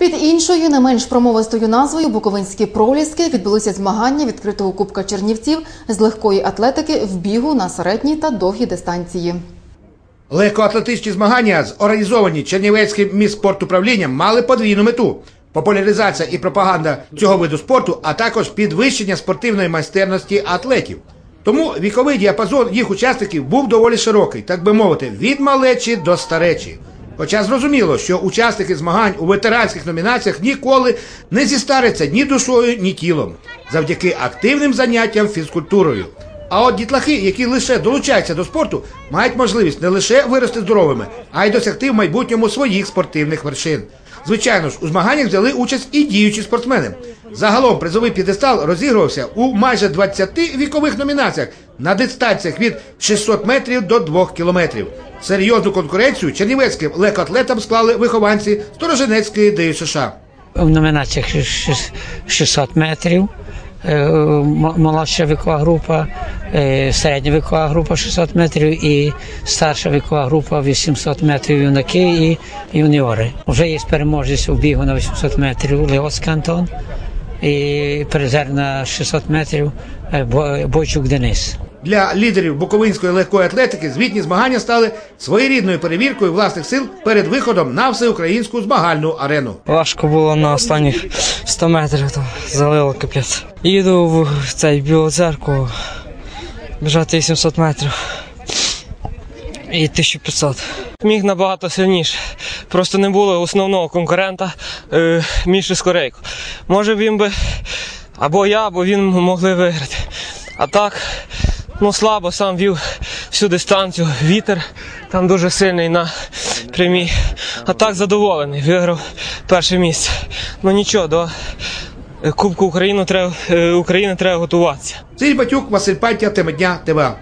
Під іншою, не менш промовистою назвою Буковинські проліски відбулися змагання відкритого кубка Чернівців з легкої атлетики в бігу на середній та довгі дистанції. Легкоатлетичні змагання, зорганізовані Чернівецьким міськспортуправлінням, мали подвійну мету: популяризація і пропаганда цього виду спорту, а також підвищення спортивної майстерності атлетів. Тому віковий діапазон їх учасників був доволі широкий, так би мовити, від малечі до старечі. Хоча зрозуміло, що учасники змагань у ветеранських номінаціях ніколи не зістаряться ні душою, ні тілом, завдяки активним заняттям фізкультурою. А от дітлахи, які лише долучаються до спорту, мають можливість не лише вирости здоровими, а й досягти в майбутньому своїх спортивних вершин. Звичайно ж, у змаганнях взяли участь і діючі спортсмени. Загалом призовий п'єдестал розігрувався у майже 20 вікових номінаціях на дистанціях від 600 метрів до 2 кілометрів. Серйозну конкуренцію чернівецьким легкоатлетам склали вихованці Сторожинецької ДЮСШ. в номінаціях шіс- 600 метрів. Е, Молодша вікова група, е, середня вікова група 600 метрів і старша вікова група 800 метрів юнаки і юніори. Вже є переможець у бігу на 800 метрів Леос Кантон і призер на 600 метрів е, Бойчук Денис. Для лідерів буковинської легкої атлетики звітні змагання стали своєрідною перевіркою власних сил перед виходом на всеукраїнську змагальну арену. Важко було на останніх 100 метрів, там залило капець. Їду в цей білу церкву, біжати 800 метрів і 1500. Міг набагато сильніше. Просто не було основного конкурента е, Міші Скорейко. Може він би або я, або він могли виграти. А так, ну слабо сам вів всю дистанцію. Вітер там дуже сильний на прямій. А так задоволений. Виграв перше місце. Ну нічого, до Кубку України треба, е, України треба готуватися. Сергій Батюк, Василь Пантя, тема дня ТВА.